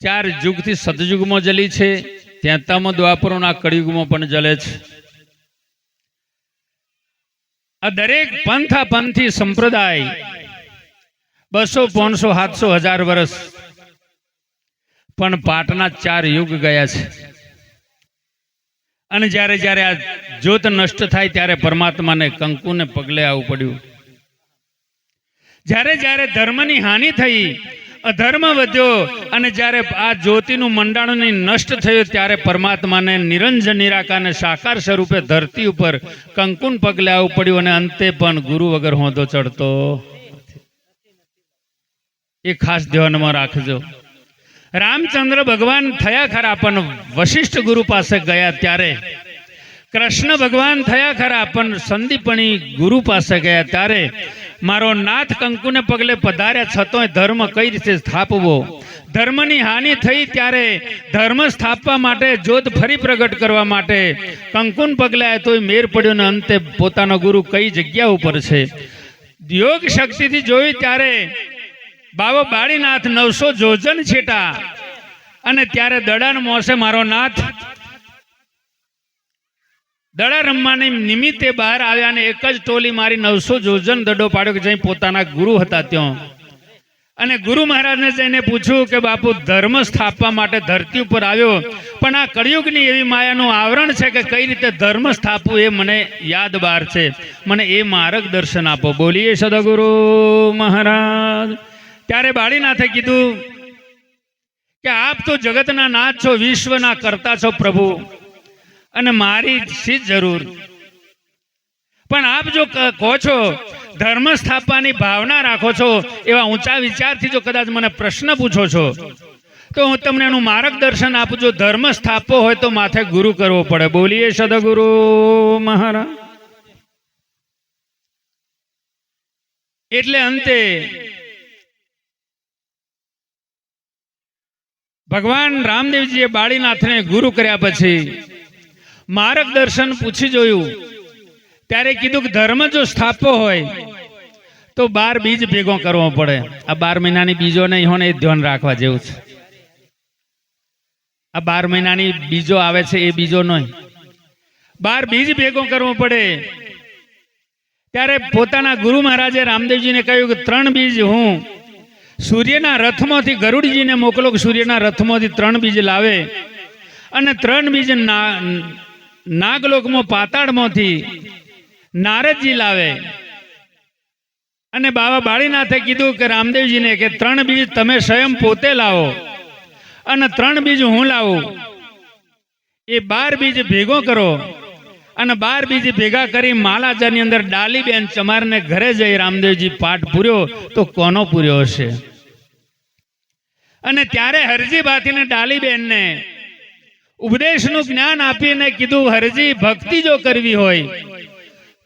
ચાર યુગથી સતયુગમાં જલી છે, ત્યાં તમ દ્વાપરોના કળિયુગમાં પણ જલે છે. આ દરેક પંથા પંથી સંપ્રદાય બસો પાંચસો સાતસો હજાર વર્ષ પણ પાટના ચાર યુગ ગયા છે. અને જ્યારે જ્યારે આ જ્યોત નષ્ટ થાય ત્યારે પરમાત્માને કંકુને પગલે આવવું પડ્યું. જ્યારે જ્યારે ધર્મની હાનિ થઈ અધર્મ વધ્યો અને જ્યારે આ જ્યોતિનું મંડાણની નષ્ટ થયું ત્યારે પરમાત્માને નિરંજન નિરાકાને સાકાર સ્વરૂપે ધરતી ઉપર કંકુન પગલે આવવું પડ્યું અને અંતે પણ ગુરુ વગર હોંધો ચડતો. એ ખાસ ધ્યાનમાં રાખજો. રામચંદ્ર ભગવાન થયા ખરા, પણ વશિષ્ઠ ગુરુ પાસે ગયા ત્યારે કૃષ્ણ ભગવાન થયા ખરા, પણ સંદીપણી ગુરુ પાસે ગયા ત્યારે મારો નાથ કંકુને પગલે પધાર્યા છતોય ધર્મ કઈ રીતે સ્થાપવો? ધર્મની હાનિ થઈ ત્યારે ધર્મ સ્થાપવા માટે, જોત ફરી પ્રગટ કરવા માટે કંકુન પગલે આવ્યો તોય મેર પડ્યો ને અંતે પોતાનો ગુરુ કઈ જગ્યા ઉપર છે? યોગ શક્તિથી જોયું ત્યારે બાબા બાળીનાથ નવસો જોજન છેટા અને ત્યારે દડાન મોસે મારો નાથ દડા રમવાની નિમિત્તે બહાર આવ્યા અને એક જ ટોલી મારી નવસો જોજન દડો પાડ્યો કે જઈ પોતાના ગુરુ હતા ત્યાં. અને ગુરુ મહારાજને જઈને પૂછ્યું કે બાપુ, ધર્મ સ્થાપવા માટે ધરતી ઉપર આવ્યો. પણ આ કળિયુગની એવી માયાનું આવરણ છે કે કઈ રીતે ધર્મ સ્થાપવું એ મને યાદ બાર છે. મને એ માર્ગદર્શન આપો. બોલીએ સદગુરુ મહારાજ. ત્યારે બાળીનાથે કીધું કે આપ તો જગતના નાથ છો, વિશ્વના કરતા છો પ્રભુ. અને મારી શી જરૂર? પણ આપ જો કહો છો ધર્મ સ્થાપવાની ભાવના રાખો છો, એવા ઊંચા વિચારથી જો કદાચ મને પ્રશ્ન પૂછો છો, તો હું તમને એનું માર્ગદર્શન આપું છું ધર્મ સ્થાપવો હોય તો માથે ગુરુ કરવો પડે. બોલીએ સદગુરુ મહારાજ. એટલે અંતે, ભગવાન રામદેવજીએ બાળીનાથને ગુરુ કર્યા પછી માર્ગદર્શન પૂછી જોયું. ત્યારે કીધું કે ધર્મ જો સ્થાપો હોય, તો બાર બીજ ભેગો કરવો પડે. આ બાર મહિનાની બીજો નહીં હોય એ ધ્યાન રાખવા જેવું છે. આ બાર મહિનાની બીજો આવે છે એ બીજો નહીં. બાર બીજ ભેગો કરવો પડે. ત્યારે પોતાના ગુરુ મહારાજે રામદેવજીને કહ્યું કે ત્રણ બીજ હું સૂર્યના રથમાંથી ગરુડજીને મોકલો સૂર્યના રથમાંથી ત્રણ બીજ લાવે. અને ત્રણ બીજ ના નાગલોકમાં પાતાળમાંથી નારદજી લાવે. અને બાબા બાળીનાથે કીધું કે રામદેવજીને કે ત્રણ બીજ તમે સ્વયં પોતે લાવો અને ત્રણ બીજ હું લાવું. એ બાર બીજ ભેગો કરો અને બાર બીજ ભેગા કરી માલાજાની અંદર ડાલીબેન ચમારને ઘરે જઈ રામદેવજી પાઠ પૂર્યો તો કોનો પૂર્યો હશે? અને ત્યારે હરજી બાથીને ડાલીબેનને ઉપદેશનું જ્ઞાન આપીને કીધું, હરજી ભક્તિ જો કરવી હોય,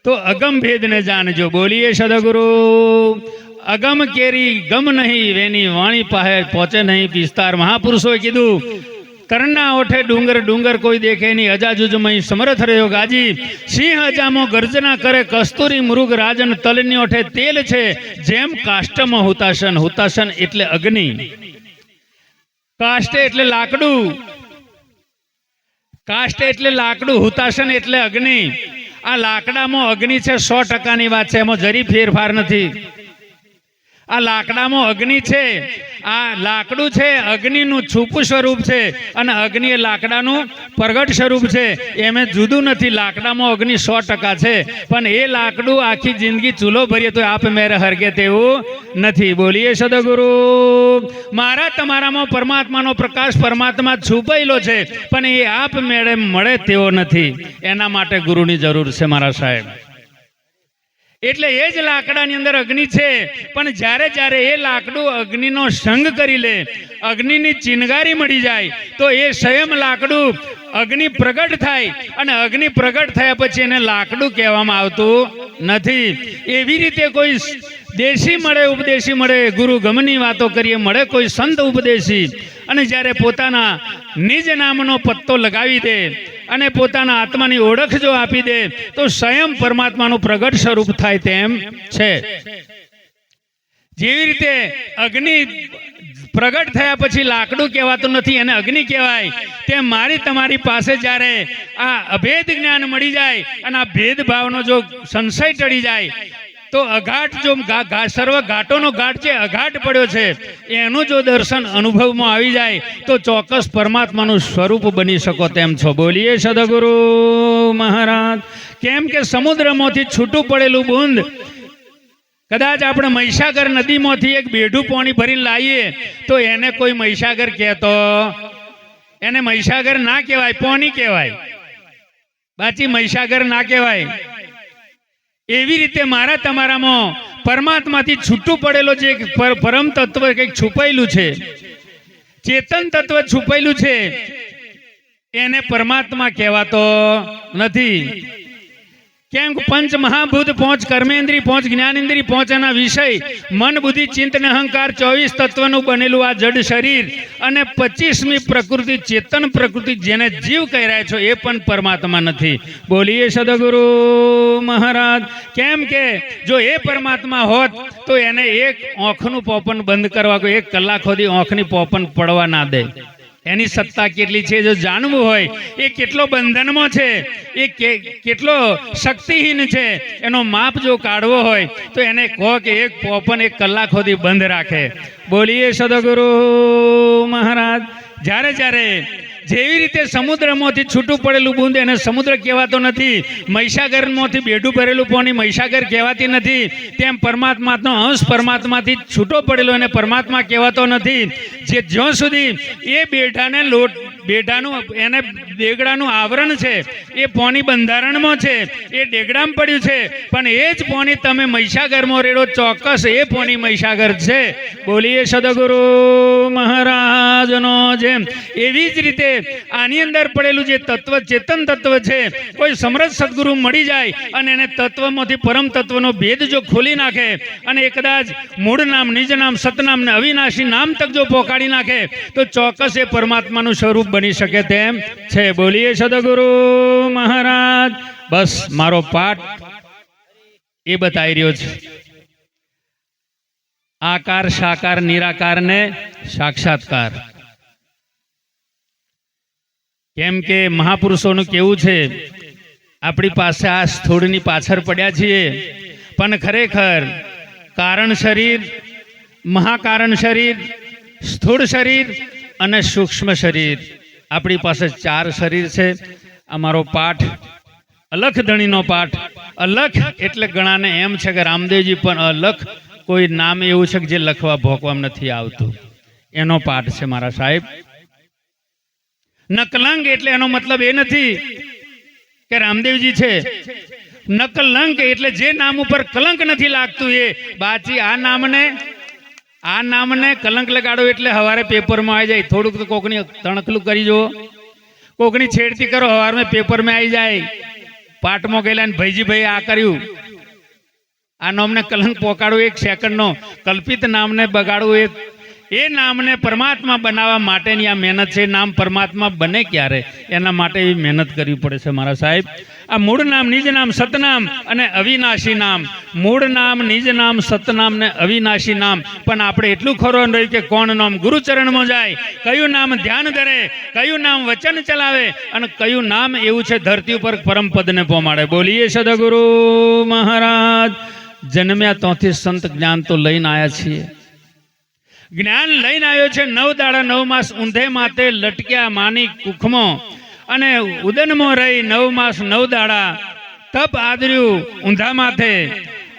તો અગમ ભેદને જાણજો. બોલીએ, સદગુરુ, અગમ કેરી ગમ નહીં, વેની વાણી પાસે પહોંચે નહીં. વિસ્તાર મહાપુરુષોએ કીધું તરના ઓઠે ડુંગર ડુંગર કોઈ દેખે નહીં. અજાજુજમય સમર્થ રહ્યો ગાજી, સિંહ અજામો ગર્જના કરે, કસ્તુરી મૃગ રાજન તલની ઓઠે તેલ છે, જેમ કાષ્ટમ હુતાસન હુતાસન એટલે અગ્નિ. કાષ્ટે એટલે લાકડું. કાષ્ટ એટલે લાકડું, હુતાશન એટલે અગ્નિ. આ લાકડામાં અગ્નિ છે, સો ટકાની વાત છે, એમાં જરી ફેરફાર નથી. આ લાકડામાં અગ્નિ છે. આ લાકડું છે, અગ્નિનું છૂપું સ્વરૂપ છે અને અગ્નિ એ લાકડાનું પ્રગટ સ્વરૂપ છે. એમે જુદું નથી, લાકડામાં અગ્નિ સો ટકા છે. પણ એ લાકડું આખી જિંદગી ચૂલો ભરીએ તો આપ મેરે હરગે તેવું નથી. બોલીએ સદગુરુ, મારા તમારામાં પરમાત્માનો પ્રકાશ પરમાત્મા છુપાયેલો છે, પણ એ આપ મેળે મળે તેવો નથી. એના માટે ગુરુની જરૂર છે મારા સાહેબ. એટલે એ જ લાકડાની અંદર અગ્નિ છે. પણ જ્યારે જ્યારે એ લાકડું અગ્નિનો સંગ કરી લે, અગ્નિની ચિનગારી મળી જાય, તો એ સ્વયં લાકડું અગ્નિ પ્રગટ થાય અને અગ્નિ પ્રગટ થયા પછી એને લાકડું કહેવામાં આવતું નથી. એવી રીતે કોઈ દેશી મળે, ઉપદેશી મળે, ગુરુ ગમની વાતો કરીએ, મળે કોઈ સંત ઉપદેશી અને જ્યારે પોતાના નિજ નામનો પત્તો લગાવી દે અને પોતાના આત્માની ઓળખ જો આપી દે, તો સ્વયં પરમાત્માનું પ્રગટ સ્વરૂપ થાય તેમ છે. જેવી રીતે અગ્નિ પ્રગટ થયા પછી લાકડું કહેવાતું નથી, એને અગ્નિ કહેવાય. તે મારી તમારી પાસે જ્યારે આ અભેદ જ્ઞાન મળી જાય અને આ ભેદભાવનો જો સંશય ટળી જાય તો અઘાટ જો સર્વ ઘાટોનો ઘાટ છે, અઘાટ પડ્યો છે, એનું જો દર્શન અનુભવમાં આવી જાય, તો ચોક્કસ પરમાત્માનું સ્વરૂપ બની શકો તેમ છો. બોલીએ સદગુરુ મહારાજ. કેમ કે સમુદ્રમાંથી છૂટું પડેલું બુંદ, કદાચ આપણે મહીસાગર નદીમાંથી એક બેઢું પાણી ભરીને લાવીએ, તો એને કોઈ મહીસાગર કહેતો, એને મહીસાગર ના કહેવાય પોની કહેવાય. બાકી મહીસાગર ના કહેવાય. એવી રીતે મારા તમારામાં પરમાત્માથી છૂટું પડેલો જે પરમ તત્વ કંઈક છુપાયેલું છે, ચેતન તત્વ છુપાયેલું છે, એને પરમાત્મા કહેવાતો નથી. કેમ પંચ મહાભૂત પાંચ કર્મેન્દ્રી પાંચ જ્ઞાનેન્દ્રી પાંચ એના વિષય. મન, બુદ્ધિ ચિંતન અહંકાર ચોવીસ તત્વનું બનેલું આ જડ શરીર. અને પચીસમી પ્રકૃતિ, ચેતન પ્રકૃતિ જેને જીવ કહી રહ્યા છો એ પણ પરમાત્મા નથી. બોલીએ સદગુરુ મહારાજ. કેમ કે જો એ પરમાત્મા હોત તો એને એક આંખનું પોપન બંધ કરવા એક કલાક સુધી આંખની પોપન પડવા ના દે. એની સત્તા કેટલી છે જો જાણવું હોય, એ કેટલો બંધનમાં છે, એ કેટલો શક્તિહીન છે, એનો માપ જો કાઢવો હોય, તો એને કહો કે એક પોપન એક કલાક સુધી બંધ રાખે. બોલીએ સદગુરુ મહારાજ, જ્યારે જ્યારે જેવી રીતે સમુદ્રમાંથી છૂટું પડેલું બુંદ એને સમુદ્ર કહેવાતો નથી મહિષાગરમાંથી બેડું ભરેલું પોણી મહિષાગર કહેવાતી નથી, તેમ પરમાત્માનો અંશ પરમાત્માથી છૂટો પડેલો એને પરમાત્મા કહેવાતો નથી. જે જ્યાં સુધી એ બેઠાને લોટ બેઢાનું, એને દેગડાનું આવરણ છે, એ પોની બંધારણમાં છે, એ દેગડામાં પડ્યું છે, પણ એ જ પોની તમે મહીસાગરમાં રેડો, ચોક્કસ એ પોની મહીસાગર છે. બોલીએ સદગુરુ મહારાજનો જેમ. એવી જ રીતે આની અંદર પડેલું જે તત્વ, ચેતન તત્વ છે, કોઈ સમરજ સદગુરુ મળી જાય અને એને તત્વમાંથી પરમ તત્વનો ભેદ જો ખોલી નાખે અને એ મૂળ નામ, નિજ નામ સતનામ ને અવિનાશી નામ તક જો પોકાડી નાખે, તો ચોક્કસ એ પરમાત્માનું સ્વરૂપ બની શકે તેમ છે. બોલીએ સદગુરુ મહારાજ. બસ મારો પાઠ એ બતાવી રહ્યો છે. આકાર, સાકાર નિરાકાર ને સાક્ષાત્કાર. કેમ કે મહાપુરુષોનું કેવું છે, આપણી પાસે આ સ્થૂળની પાછળ પડ્યા છીએ. પણ ખરેખર કારણ શરીર, મહાકારણ શરીર, સ્થૂળ શરીર અને સૂક્ષ્મ શરીર આપણી પાસે ચાર શરીર છે. અમારો પાઠ અલખ ધણીનો પાઠ. અલખ એટલે ઘણાને એમ છે કે રામદેવજી, પણ અલખ કોઈ નામ એવું છે કે જે લખવા ભોંકવામાં નથી આવતું. એનો પાઠ છે મારા સાહેબ. નકલંક એટલે એનો મતલબ એ નથી કે રામદેવજી છે. નકલંક એટલે જે નામ ઉપર કલંક નથી લાગતું એ. બાજી આ નામને આ નામને કલંક લગાડો એટલે હવારે પેપરમાં આવી જાય. થોડુંક તો કોકની તણકલું કરી જુઓ. કોકની છેડતી કરો, હવારમાં પેપરમાં આવી જાય. પાટમાં ગયેલા ને ભાઈજી ભાઈ આ કર્યું. આ નામને કલંક પોકાડવું એક સેકન્ડનો. કલ્પિત નામને બગાડવું એ એ નામને પરમાત્મા બનાવવા માટેની આ મહેનત છે. નામ પરમાત્મા બને ક્યારે? એના માટે એવી મહેનત કરવી પડે છે મારા સાહેબ. આ મૂળ નામ, નિજ નામ, સતનામ અને અવિનાશી નામ. મૂળ નામ, નિજ નામ, સતનામ ને અવિનાશી નામ. પણ આપણે એટલું ખરું રહ્યું કે કોણ નામ ગુરુચરણમાં જાય, કયું નામ ધ્યાન ધરે, કયું નામ વચન ચલાવે અને કયું નામ એવું છે ધરતી ઉપર પરમ પદને પહોંચાડે બોલીએ સદગુરુ મહારાજ. જન્મ્યા તોથી સંત જ્ઞાન તો લઈને આવ્યા છીએ. જ્ઞાન લઈને આવ્યો છે, નવ દાડા નવ માસ ઊંધે માથે લટક્યા માની કુખમો. અને ઉદનમાં રહી નવ માસ નવ દાડા તપ આદર્યું ઊંધા માથે.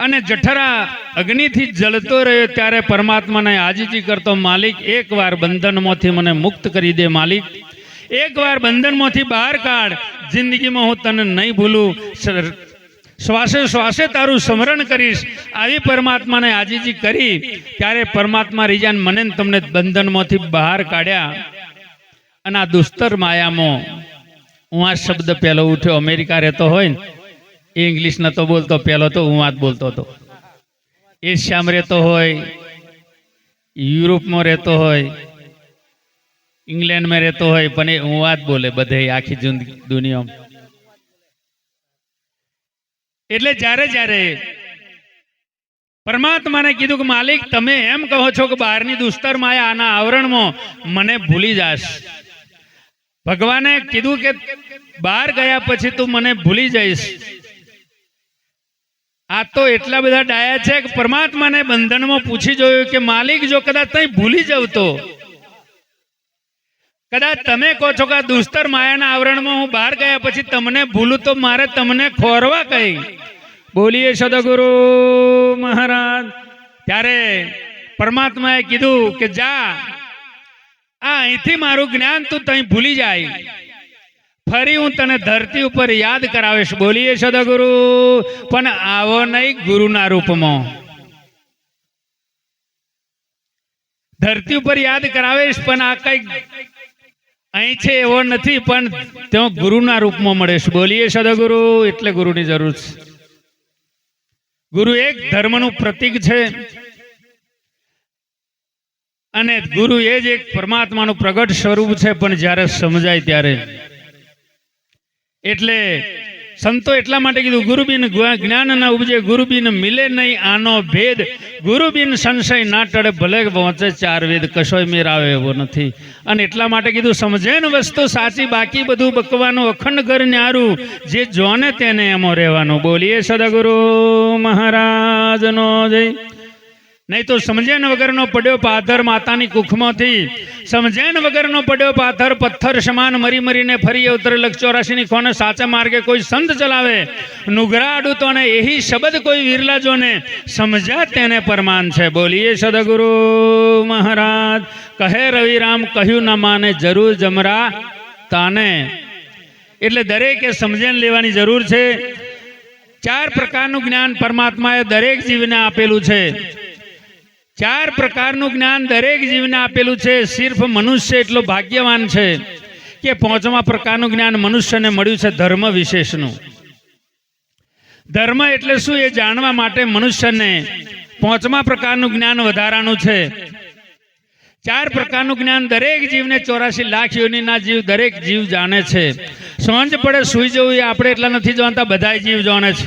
અને જઠરા અગ્નિથી જળતો રહ્યો ત્યારે પરમાત્માને આજીજી કરતો માલિક એકવાર બંધનમાંથી મને મુક્ત કરી દે માલિક. એકવાર બંધનમાંથી બહાર કાઢ. જિંદગીમાં હું તને નહીં ભૂલું. શ્વાસે શ્વાસે તારું સ્મરણ કરીશ. આવી પરમાત્માને આજીજી કરી, ત્યારે પરમાત્મા રીજાન મને તમને બંધનમાંથી બહાર કાઢ્યા. અને આ દુસ્તર માયામાં, હું આ શબ્દ પહેલો ઉઠ્યો, અમેરિકા રહેતો હોય ને, એ ઇંગ્લિશ નતો બોલતો, પહેલો તો હું જ બોલતો હતો. એશિયામાં રહેતો હોય, યુરોપમાં રહેતો હોય, ઇંગ્લેન્ડમાં રહેતો હોય, પણ એ હું જ બોલે બધે આખી જિંદગી દુનિયામાં. એટલે જ્યારે જ્યારે પરમાત્માને કીધું કે, માલિક, તમે એમ કહો છો કે બહારની દુસ્તર માયા આના આવરણમાં મને ભૂલી જાશ. ભગવાને કીધું કે, બહાર ગયા પછી તું મને ભૂલી જઈશ. આ તો એટલા બધા ડાયા છે કે પરમાત્માને બંધનમાં પૂછી જોયું કે, માલિક, જો કદાચ તઈ ભૂલી જાવ તો? કદાચ તમે કહો છો કે, આ દુસ્તર માયાના આવરણમાં હું બહાર ગયા પછી તમને ભૂલું તો મારે તમને ખોરવા કઈ? બોલીએ સદગુરુ મહારાજ. ત્યારે પરમાત્માએ કીધું કે જા, આ અહીંથી મારું જ્ઞાન તું તઈ ભૂલી જાય. ફરી હું તને ધરતી ઉપર યાદ કરાવીશ. બોલીએ સદગુરુ, પણ આવો નહીં ગુરુના રૂપમાં. ધરતી ઉપર યાદ કરાવીશ, પણ આ કઈ અહીં છે એવો નથી, પણ તેઓ ગુરુના રૂપમાં મળે છે. બોલીએ સદગુરુ, એટલે ગુરુની જરૂર છે. ગુરુ એક ધર્મનું પ્રતીક છે. અને ગુરુ એ જ એક પરમાત્માનું પ્રગટ સ્વરૂપ છે, પણ જ્યારે સમજાય ત્યારે. એટલે સંતો એટલા માટે કીધું, ગુરુબિન જ્ઞાન ના ઉપજે, ગુરુબિન મિલે નહીં આનો ભેદ. ગુરુબિન સંશય ના ટળે, ભલે પહોંચે ચાર વેદ, કશોય મેર આવે એવો નથી. અને એટલા માટે કીધું, સમજે ને વસ્તુ સાચી, બાકી બધું બકવાનું અખંડ ઘર ન્યારું. જે જોને તેને એમાં રહેવાનું. બોલીએ, સદગુરુ મહારાજનો જય. નહીં તો સમજેન વગરનો પડ્યો પાથર માતાની કુખમાંથી. સમજેન વગરનો પડ્યો પાથર પથ્થર સમાન મરી મરીને ફરી અવતરે લક્ષ ચોરાશીની ખોને સાચા માર્ગે કોઈ સંત ચલાવે. નુગરા તો ને એહી શબ્દ કોઈ વિરલા જોને સમજ્યા તેને પરમાન છે. બોલીએ સદગુરુ મહારાજ, કહે રવિરામ, કહ્યું ના માને જરૂર જમરા તાને. એટલે દરેકે સમજણ લેવાની જરૂર છે. ચાર પ્રકારનું જ્ઞાન પરમાત્માએ દરેક જીવને આપેલું છે. ચાર પ્રકારનું જ્ઞાન દરેક જીવને આપેલું છે. સિર્ફ મનુષ્ય એટલો ભાગ્યવાન છે કે પાંચમા પ્રકારનું જ્ઞાન મનુષ્યને મળ્યું છે ધર્મ વિશેષનું. ધર્મ એટલે શું એ જાણવા માટે મનુષ્યને પાંચમા પ્રકારનું જ્ઞાન વધારાનું છે. ચાર પ્રકારનું જ્ઞાન દરેક જીવને ચોરાશી લાખ યોનીના જીવ દરેક જીવ જાણે છે. સાંજ પડે સુઈ જવું એ આપણે એટલા નથી જાણતા બધા જીવ જાણે છે.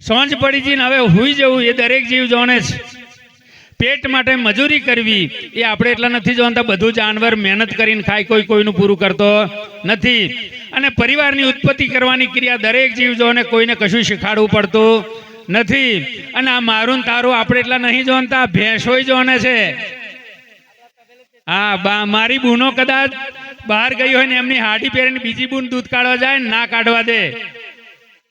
સાંજ પડી જઈને હવે હુઈ જવું એ દરેક જીવ જાણે છે. પેટ માટે મજૂરી કરવી, એ આપણે એટલા નથી જાણતા બધું જાનવર મહેનત કરીને ખાય, કોઈ કોઈનું પૂરું કરતો નથી. અને પરિવારની ઉત્પત્તિ કરવાની ક્રિયા દરેક જીવજોને કોઈને કશું શીખાડવું પડતું નથી. અને આ મારું તારું આપણે એટલા નહીં જોનતા ભેંસોય જોને છે. હા મારી બૂનો કદાચ બહાર ગઈ હોય ને એમની હાડી પહેરીને બીજી બૂન દૂધ કાઢવા જાય ના કાઢવા દે.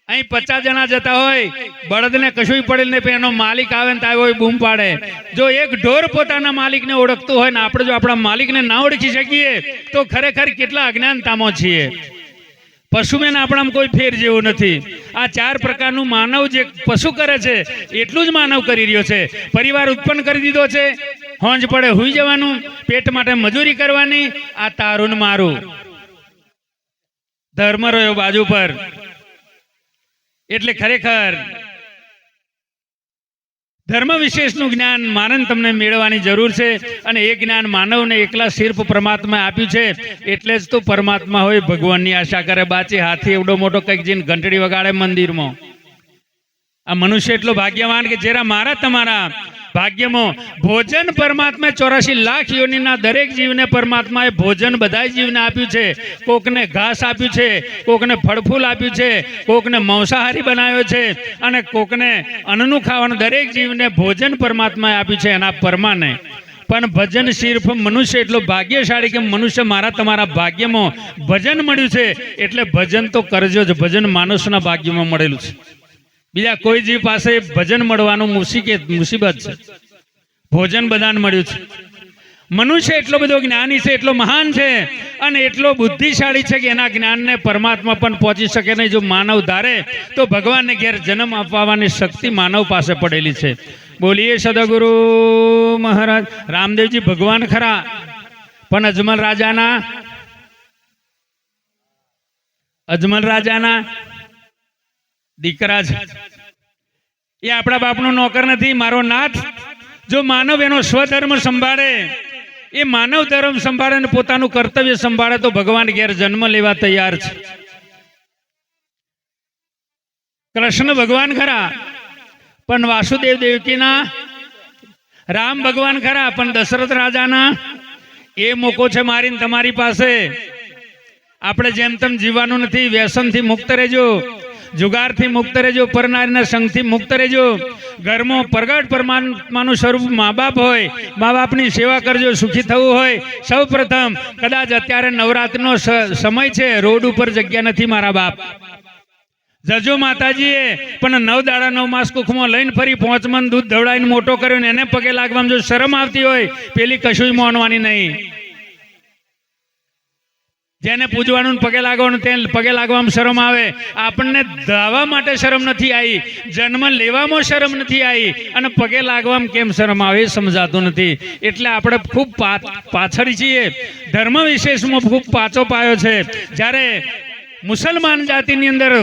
અહીં પચાસ જણા જતા હોય, બળદને કશું પડેલ નહીં એનો માલિક આવે ને તો હોય, બૂમ પાડે. જો એક ઢોર પોતાના માલિકને ઓળખતું હોય ને, આપણે જો આપણા માલિકને ના ઓળખી શકીએ, તો ખરેખર કેટલા અજ્ઞાનતામાં છીએ. પશુમેન આપણામાં કોઈ ફેર જેવું નથી. આ ચાર પ્રકારનું માનવ જે પશુ કરે છે, એટલું જ માનવ કરી રહ્યો છે. પરિવાર ઉત્પન્ન કરી દીધો છે. હોંજ પડે હુઈ જવાનું, પેટ માટે મજૂરી કરવાની, આ તારું મારું. ધર્મ રહ્યો બાજુ પર. એટલે ખરેખર ધર્મ વિશેષનું જ્ઞાન માનન તમને મેળવવાની જરૂર છે અને એ જ્ઞાન માનવને એકલા સિર્ફ પરમાત્મા આપ્યું છે એટલે જ તો પરમાત્મા હોય ભગવાનની આશા કરે. બાચી હાથી એવડો મોટો કંઈક જઈને ઘંટડી વગાડે મંદિરમાં. આ મનુષ્ય એટલો ભાગ્યવાન કે જેરા મારા તમારા ભાગ્યમાં ભોજન પરમાત્મા ચોરાશી લાખ યોનીના દરેક જીવને પરમાત્માએ ભોજન બધા જીવને આપ્યું છે. કોકને ઘાસ આપ્યું છે, કોકને ફળફૂલ આપ્યું છે, કોકને માંસાહારી બનાવ્યો છે અને કોકને અન્નનું ખાવાનું દરેક જીવને ભોજન પરમાત્માએ આપ્યું છે એના પરમાને. પણ ભજન સિર્ફ મનુષ્ય એટલો ભાગ્યશાળી કે મનુષ્ય મારા તમારા ભાગ્યમાં ભજન મળ્યું છે, એટલે ભજન તો કરજો જ, ભજન માણસના ભાગ્યમાં મળેલું છે. બીજા કોઈ જીવ પાસે ભજન મળવાનું મુસીબત મુસીબત છે. ભોજન બધાને મળ્યું છે. મનુષ્ય એટલો બધો જ્ઞાની છે, એટલો મહાન છે, અને એટલો બુદ્ધિશાળી છે કે એના જ્ઞાનને પરમાત્મા પણ પહોંચી શકે નહીં. જો માનવ ધારે, તો ભગવાનને ઘેર જન્મ અપાવવાની શક્તિ માનવ પાસે પડેલી છે. બોલીએ સદગુરુ મહારાજ, રામદેવજી ભગવાન ખરા, પણ અજમલ રાજાના અજમલ રાજાના દીકરા છે. એ આપણા બાપનો નોકર નથી, મારો નાથ. જો માનવ એનો સ્વધર્મ સંભાળે, એ માનવ ધર્મ સંભાળે અને પોતાનું કર્તવ્ય સંભાળે તો ભગવાન ઘેર જન્મ લેવા તૈયાર છે. કૃષ્ણ ભગવાન ખરા, પણ વાસુદેવ દેવકીના, રામ ભગવાન ખરા, પણ દશરથ રાજાના, એ મોકો છે મારીને તમારી પાસે. આપણે જેમ તેમ જીવવાનું નથી, વ્યસનથી મુક્ત રહેજો. જુગારથી મુક્ત રહેજો, પરનારીના સંગથી મુક્ત રહેજો. ઘરમાં પ્રગટ પરમાત્માનું સ્વરૂપ મા બાપ હોય મા બાપની સેવા કરજો, સુખી થવું હોય. સૌ પ્રથમ કદાચ અત્યારે નવરાત્રિનો સમય છે, રોડ ઉપર જગ્યા નથી મારા બાપ. જજો માતાજીએ, પણ નવ દાડા નવ માસ કુખમાં લઈને ફરી પાંચ દૂધ ધવડાવીને મોટો કર્યો ને એને પગે લાગવામાં જો શરમ આવતી હોય, પેલી કશું માનવાની નહીં. જેને પૂજવાનું પગે લાગવાનું, તેને પગે લાગવામાં શરમ આવે. આપણને ધાવા માટે શરમ નથી આવી જન્મ લેવામાં શરમ નથી આવી અને પગે લાગવામાં કેમ શરમ આવે એ સમજાતું નથી. એટલે આપણે ખૂબ પાછળ છીએ. ધર્મ વિશેષમાં ખૂબ પાછો પાયો છે. જ્યારે મુસલમાન જાતિની અંદર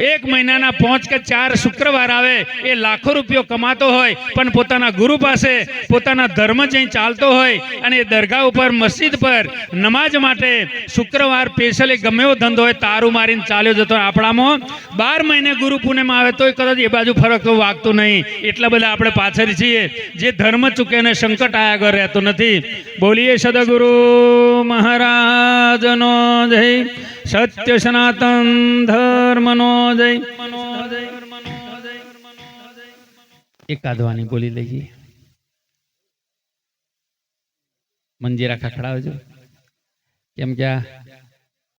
એક મહિનાના પાંચ કે ચાર શુક્રવાર આવે, એ લાખો રૂપિયો કમાતો હોય, પણ પોતાના ગુરુ પાસે, પોતાના ધર્મ જઈ ચાલતો હોય, અને એ દરગાહ ઉપર, મસ્જિદ પર નમાજ માટે શુક્રવાર સ્પેશિયલ ગમે એવો ધંધો હોય, તારું મારીને ચાલ્યો જતો આપણામાં બાર મહિને ગુરુ પૂનમ આવે, તોય કદાચ એ બાજુ ફરક તો વાગતું નહીં. એટલા બધા આપણે પાછળ છીએ. જે ધર્મ ચૂકે અને સંકટ આયા ઘર રહેતો નથી. બોલીએ સદગુરુ મહારાજનો જય. સત્ય સનાતન ધર્મનો જય એકાદવાની બોલી લઈએ મંજીરા ખખડાવજો કેમ કે